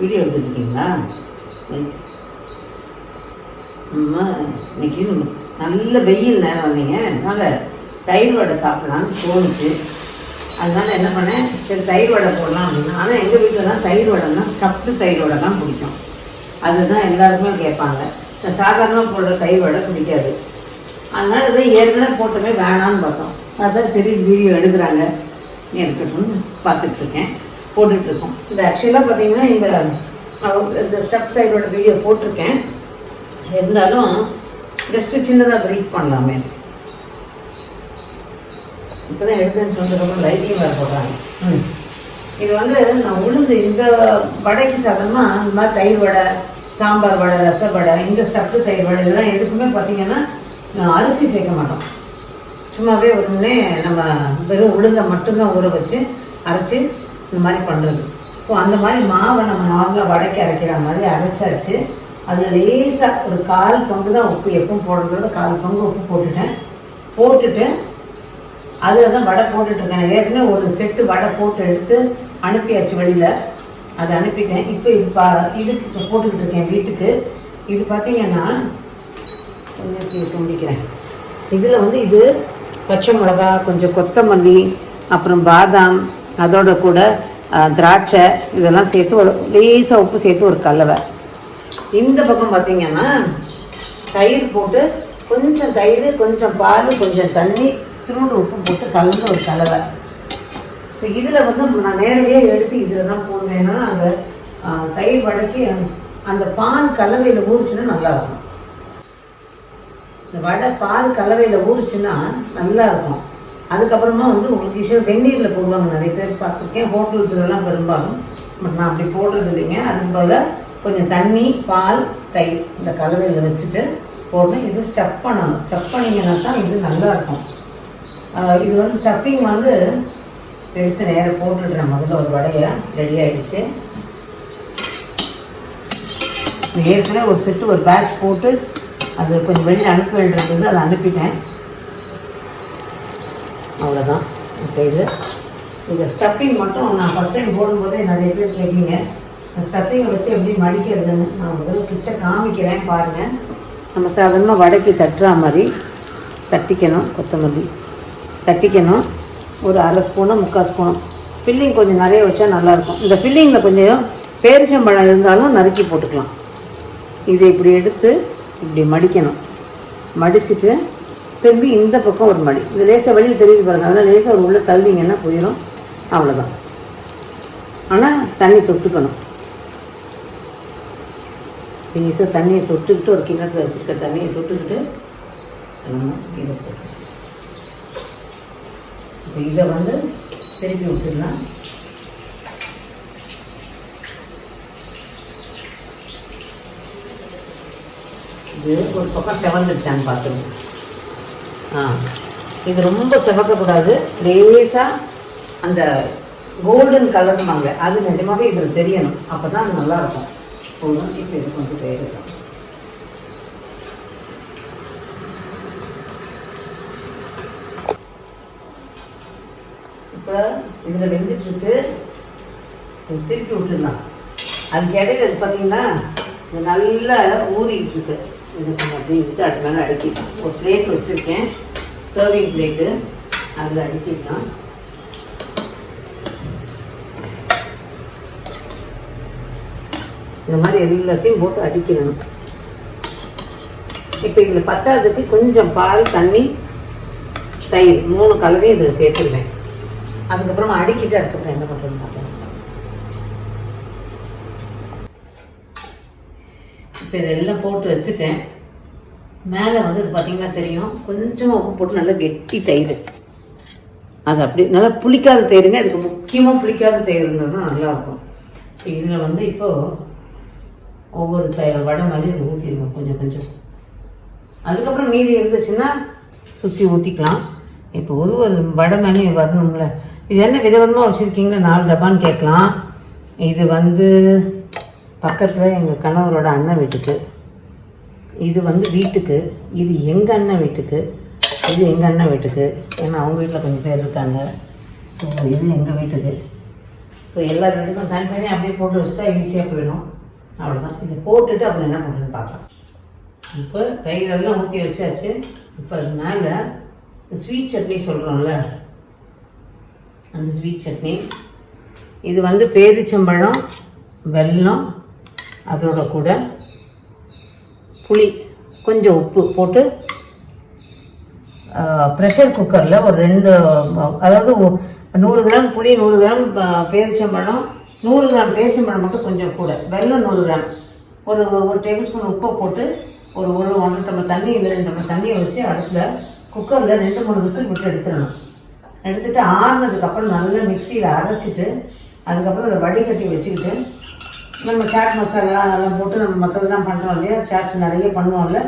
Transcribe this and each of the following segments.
Video எடுத்துட்டு right இன்னைக்கு நல்ல வெயில் நேரம் வந்தீங்க அதனால் தயிர் வடை சாப்பிடலாம்னு தோணுச்சு. அதனால் என்ன பண்ணேன்? சரி தயிர் வடை போடலாம் அப்படின்னா ஆனால் எங்கள் வீட்டில் தான் தயிர் வடைனா ஸ்டப்டு தயிர் வடை தான் பிடிக்கும். அதுதான் எல்லாருமே கேட்பாங்க. சாதாரணமாக போடுற தயிர் வடை பிடிக்காது. அதனால் இதை ஏற்கனவே போட்டமே வேணான்னு பார்த்தோம். அதான் சரி வீடியோ எடுக்கிறாங்க. எடுக்கட்டும்னு பார்த்துட்ருக்கேன் இருக்கோம் இந்த ஆக்சுவலாக பார்த்தீங்கன்னா இந்த இந்த ஸ்டெப் சைடோட வீடியோ போட்டிருக்கேன். இருந்தாலும் ஜஸ்ட்டு சின்னதாக ப்ரீஃப் பண்ணலாமே. இப்போ தான் எடுத்துன்னு சொல்லிட்டு லைட்டிங் வேறு போடுறாங்க. இது வந்து நான் உளுந்து இந்த வடைக்கு சாதாரணமாக இந்த மாதிரி தயிர் வடை சாம்பார் வடை ரச வடை இந்த ஸ்டஃப்டு தயிர் வடை இதெல்லாம் எதுக்குமே பார்த்தீங்கன்னா நான் அரிசி சேர்க்க மாட்டோம். சும்மாவே ஒன்றுமே நம்ம வெறும் உளுந்தை மட்டும்தான் ஊற வச்சு அரைச்சி இந்த மாதிரி பண்ணுறது. ஸோ அந்த மாதிரி மாவை நம்ம நார்மலாக வடைக்கு அரைக்கிற மாதிரி அரைச்சாச்சு. அதில் லேசாக ஒரு கால் பங்கு தான் உப்பு எப்பவும் போடுறதோட கால் பங்கு உப்பு போட்டுட்டேன். போட்டுட்டு அதில் தான் வடை போட்டுட்ருக்கேன் ஏற்கனவே ஒரு செட்டு வடை போட்டு எடுத்து அனுப்பியாச்சு வெளியில். அதை அனுப்பிட்டேன். இப்போ இது பா இதுக்கு இப்போ போட்டுக்கிட்டு இருக்கேன் வீட்டுக்கு. இது பார்த்தீங்கன்னா கொஞ்சம் துண்டிக்கிறேன். இதில் வந்து இது பச்சை மிளகா கொஞ்சம் கொத்தமல்லி அப்புறம் பாதாம் அதோட கூட திராட்சை இதெல்லாம் சேர்த்து ஒரு லேசாக உப்பு சேர்த்து ஒரு கலவை. இந்த பக்கம் பார்த்தீங்கன்னா தயிர் போட்டு கொஞ்சம் தயிர் கொஞ்சம் பால் கொஞ்சம் தண்ணி திருண்டு உப்பு போட்டு கலந்து ஒரு கலவை. ஸோ இதில் வந்து நான் நேரடியாக எடுத்து இதில் தான் போடுவேன். ஏன்னா அந்த தயிர் வடைக்கு அந்த பால் கலவையில் ஊறிச்சுன்னா நல்லாயிருக்கும். இந்த வடை பால் கலவையில் ஊறிச்சுன்னா நல்லா இருக்கும் அதுக்கப்புறமா வந்து உங்களுக்கு யூஸ்வல் வெந்நீரில் போடுவாங்க. நிறைய பேர் பார்த்துருக்கேன். ஹோட்டல்ஸ் இதெல்லாம் பெரும்பாலும். பட் நான் அப்படி போடுறது இல்லைங்க. அதுக்கு பதிலாக கொஞ்சம் தண்ணி பால் தயிர் இந்த கலவையில் வச்சுட்டு போடணும். இது ஸ்டப் பண்ணணும். ஸ்டப் பண்ணிங்கன்னா தான் இது நல்லா இருக்கும். இது வந்து ஸ்டஃப்பிங் வந்து எடுத்து நேராக போட்டுடுறேன். முதல்ல ஒரு வடையை ரெடி ஆகிடுச்சு ஏற்கனவே ஒரு செட்டு ஒரு பேட்ச் போட்டு அது கொஞ்சம் வெளியில் அனுப்ப வேண்டியிருந்தது அதை அனுப்பிட்டேன். அவ்வளோதான் இப்போ இது இந்த ஸ்டஃபிங் மட்டும் நான் ஃபஸ்ட் டைம் போடும்போதே நிறைய பேர் கேட்டீங்க. ஸ்டஃபிங்கை வச்சு எப்படி மடிக்கிறதுன்னு நான் முதல்ல கிச்சன் காமிக்கிறேன் பாருங்கள் நம்ம சாதாரணமாக வடைக்கு தட்டுற மாதிரி தட்டிக்கணும் கொத்தமல்லி. தட்டிக்கணும். ஒரு அரை ஸ்பூனோ முக்கால் ஸ்பூனோ. ஃபில்லிங் கொஞ்சம் நிறைய வச்சா நல்லாயிருக்கும். இந்த ஃபில்லிங்கில் கொஞ்சம் பேரிச்சம்பழம் இருந்தாலும் நறுக்கி போட்டுக்கலாம். இதை இப்படி எடுத்து இப்படி மடிக்கணும். மடிச்சுட்டு திரும்பி இந்த பக்கம் ஒரு மடி. இது லேசாக வெளியில் தெரியுது பாருங்க. அதனால் லேசாக ஒரு உள்ளே தள்ளிங்கன்னா போயிடும் அவ்வளோதான் ஆனால் தண்ணி தொட்டுக்கணும். லேசாக தண்ணியை தொட்டுக்கிட்டு ஒரு கிண்ணத்தில் வச்சுருக்க தண்ணியை தொட்டுக்கிட்டு நம்ம இதை போட்டு இப்போ இதை வந்து திருப்பி விட்டுடலாம். இது ஒரு பக்கம் செவந்துருச்சான்னு பார்த்துருங்க ஆ. இது ரொம்ப செவக்கக்கூடாது. லேசாக அந்த கோல்டன் கலர்மாங்க அது நிஜமாவே இதில் தெரியணும். அப்போ தான் அது நல்லாயிருக்கும். போதும். இப்போ இது கொஞ்சம் வேகட்டும் இப்போ இதில் வெந்துட்டுருக்கு. இது திருப்பி விட்டுடலாம். அதுக்கு இடையில இது பார்த்தீங்கன்னா இது நல்லா ஊறிக்கிட்டு இருக்கு. இது கொஞ்சம் அப்படியே விட்டு அது மேலே அடிக்கலாம் ஒரு பிளேட் வச்சுருக்கேன். சர்விங் பிளேட்டு அதில் அடுக்கிக்கலாம். இந்த மாதிரி எல்லாத்தையும் போட்டு அடிக்கணும் இப்போ இதில் பத்தாததுக்கு கொஞ்சம் பால் தண்ணி தயிர் மூணு கலவையும் இதில் சேர்த்துருவேன் அதுக்கப்புறமா அடிக்கிட்டு அதுக்கப்புறம் என்ன பண்ணுறதுன்னு பார்க்கலாம். இப்போ இதெல்லாம் போட்டு வச்சுட்டேன். மேலே வந்து இது தெரியும். கொஞ்சமாக உப்பு போட்டு நல்லா கெட்டி தயிர். அது அப்படி நல்லா புளிக்காத தயிருங்க. இதுக்கு முக்கியமாக புளிக்காத தயிர் இருந்தால் தான் நல்லாயிருக்கும். ஸோ இதில் வந்து இப்போது ஒவ்வொரு தயிர் வடை மாதிரி இது ஊற்றிடுவோம் கொஞ்சம் கொஞ்சம். அதுக்கப்புறம் மீதி இருந்துச்சுன்னா சுற்றி ஊற்றிக்கலாம் இப்போ ஒரு ஒரு வடை மேலே வரணும்ல. இது என்ன விதவிதமாக வச்சுருக்கீங்களா நாலு டப்பான்னு கேட்கலாம். இது வந்து பக்கத்தில் எங்கள் கணவரோட அண்ணன் வீட்டுக்கு இது வந்து வீட்டுக்கு இது எங்கள் அண்ணன் வீட்டுக்கு இது எங்கள் அண்ணன் வீட்டுக்கு ஏன்னா அவங்க வீட்டில் கொஞ்சம் பேர் இருக்காங்க. ஸோ இது எங்கள் வீட்டுக்கு. ஸோ எல்லா வீட்டுக்கும் தனித்தனியாக அப்படியே போட்டு வச்சுட்டா ஈஸியாக போயிடும். அவ்வளோதான் இதை போட்டுட்டு அப்புறம் என்ன பண்ணுறதுன்னு பார்க்கலாம். இப்போ தயிரெல்லாம் ஊற்றி வச்சாச்சு. இப்போ அது மேலே ஸ்வீட் சட்னி சொல்கிறோம்ல அந்த ஸ்வீட் சட்னி. இது வந்து பேரிச்சம்பழம் வெல்லம் அதோட கூட புளி கொஞ்சம் உப்பு போட்டு ப்ரெஷர் குக்கரில் ஒரு ரெண்டு அதாவது நூறு கிராம் புளி நூறு கிராம் ப- பேரிச்சம்பழம் நூறு கிராம் பேரிச்சம்பழம் மட்டும் கொஞ்சம் கூட வெல்லம் நூறு கிராம். ஒரு ஒரு டேபிள் ஸ்பூன் உப்பை போட்டு ஒரு ஒரு ஒன்றரை டம்ளர் தண்ணி இல்லை ரெண்டு டம்ளர் தண்ணியை வச்சு அடுப்பில் குக்கரில் ரெண்டு மூணு விசில் விட்டு எடுத்துடணும். எடுத்துட்டு ஆறுனதுக்கப்புறம் நல்லா மிக்சியில் அரைச்சிட்டு அதுக்கப்புறம் அதை வடிகட்டி வச்சுக்கிட்டு நம்ம சாட் மசாலா அதெல்லாம் போட்டு நம்ம மற்றதெல்லாம் பண்ணுறோம் இல்லையா? சாட்ஸ் நிறைய பண்ணுவோம்ல.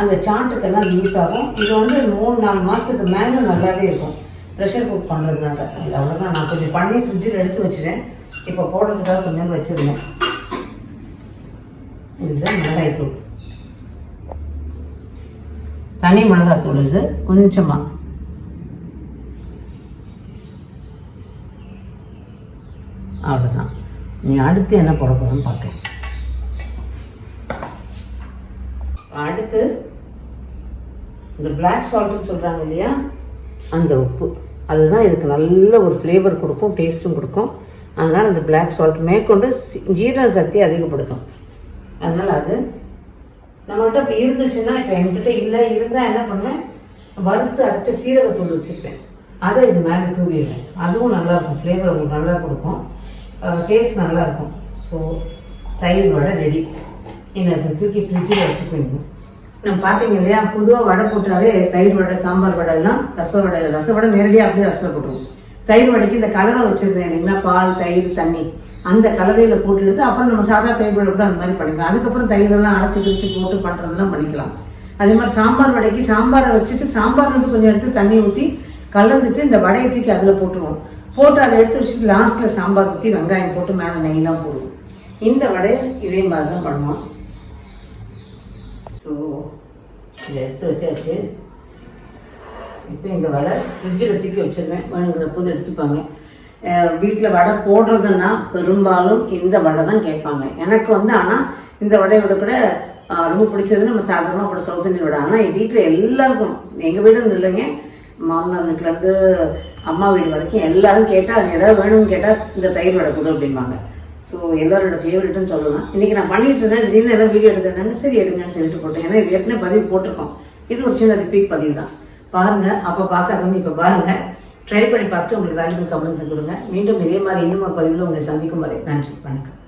அந்த சாட்டுக்கெல்லாம் யூஸ் ஆகும். இது வந்து மூணு நாலு மாதத்துக்கு மேலே நல்லாவே இருக்கும். ப்ரெஷர் குக் பண்ணுறதுனால இது அவ்வளோதான் நான் கொஞ்சம் பண்ணி ஃப்ரிட்ஜில் எடுத்து வச்சுட்டேன். இப்போ போடுறதுக்காக கொஞ்சம் வச்சுருந்தேன். இதுதான் மிளகாய்த்தூள். தனி மிளகாய்த்தூள் இது. கொஞ்சமாக அவ்வளோதான் நீ அடுத்து என்ன போட போகிறோன்னு பார்க்கலாம். அடுத்து இந்த பிளாக் சால்ட்னு சொல்கிறாங்க இல்லையா? அந்த உப்பு. அதுதான் இதுக்கு நல்ல ஒரு ஃப்ளேவர் கொடுக்கும் டேஸ்ட்டும் கொடுக்கும். அதனால் அந்த பிளாக் சால்ட் மேற்கொண்டு ஜீரண சக்தி அதிகப்படுத்தும். அதனால் அது நம்மகிட்ட இப்போ இருந்துச்சுன்னா இப்போ என்கிட்ட இல்லை இருந்தால் என்ன பண்ணுவேன்? வறுத்து அரைச்ச சீரகத்தூள் வச்சுருப்பேன். அதை இது மேலே தூவிடுவேன். அதுவும் நல்லாயிருக்கும் ஃப்ளேவர் உங்களுக்கு நல்லா கொடுக்கும். டேஸ்ட் நல்லாயிருக்கும் ஸோ தயிர் வடை ரெடி நீங்கள் அதை தூக்கி ஃப்ரிட்ஜில் வச்சுக்கோங்க நம்ம பார்த்தீங்க இல்லையா பொதுவாக வடை போட்டாலே தயிர் வடை சாம்பார் வடை எல்லாம் ரச வடை ரச வடை நேரடியாக அப்படியே ரசம் போட்டுருவோம் தயிர் வடைக்கு இந்த கலவை வச்சுருந்தேன் இல்லைங்களா பால் தயிர் தண்ணி. அந்த கலவையில் போட்டு எடுத்து அப்புறம் நம்ம சாதா தயிர் வடை கூட அந்த மாதிரி பண்ணிக்கலாம். அதுக்கப்புறம் தயிரெல்லாம் அரைச்சி பிரித்து போட்டு பண்ணுறதுலாம் பண்ணிக்கலாம். அதே மாதிரி சாம்பார் வடைக்கு சாம்பாரை வச்சுட்டு சாம்பார் வந்து கொஞ்சம் எடுத்து தண்ணி ஊற்றி கலந்துட்டு இந்த வடையை தூக்கி அதில் போட்டுருவோம். போட்டு அதை எடுத்து வச்சுட்டு லாஸ்ட்டில் சாம்பார் ஊற்றி வெங்காயம் போட்டு மேலே நெய்லாம் போடுவோம். இந்த வடையை இதே மாதிரி தான் பண்ணுவோம். ஸோ இதை எடுத்து வச்சாச்சு. இப்போ இந்த வடை ஃப்ரிட்ஜில் தூக்கி வச்சிருவேன். வேணுங்கிற போது எடுத்துப்பாங்க வீட்டில் வடை போடுறதுன்னா பெரும்பாலும் இந்த வடை தான் கேட்பாங்க. எனக்கு வந்து ஆனால் இந்த வடையை விட கூட ரொம்ப பிடிச்சது நம்ம சாதாரணமாக கூட சவுத் இந்தியன் வடை. ஆனால் வீட்டில் எல்லாருக்கும் எங்கள் வீடும் இல்லைங்க மாமனார் வீட்டிலேருந்து அம்மா வீடு வரைக்கும் எல்லாரும் கேட்டால் அது எதாவது வேணும்னு கேட்டால் இந்த தயிர் வடை கொடு அப்படிம்பாங்க. ஸோ எல்லாரோட ஃபேவரெட்னு சொல்லலாம். இன்றைக்கி நான் பண்ணிட்டு இருந்தேன். திடீர்னு எல்லாம் வீடியோ எடுக்கிறாங்க சரி எடுங்கன்னு சொல்லிட்டு போட்டேன். ஏன்னா இது ஏற்கனவே பதிவு போட்டிருக்கோம். இது ஒரு சின்ன ரிப்பீட் பதிவு தான். பாருங்கள் அப்போ பார்க்காதவங்க இப்போ பாருங்கள் ட்ரை பண்ணி பார்த்து உங்களுக்கு வேல்யூபிள் கமெண்ட்ஸ் கொடுங்க. மீண்டும் இதே மாதிரி இன்னும் பதிவில் உங்களை சந்திக்கும் வரை நன்றி. வணக்கம்.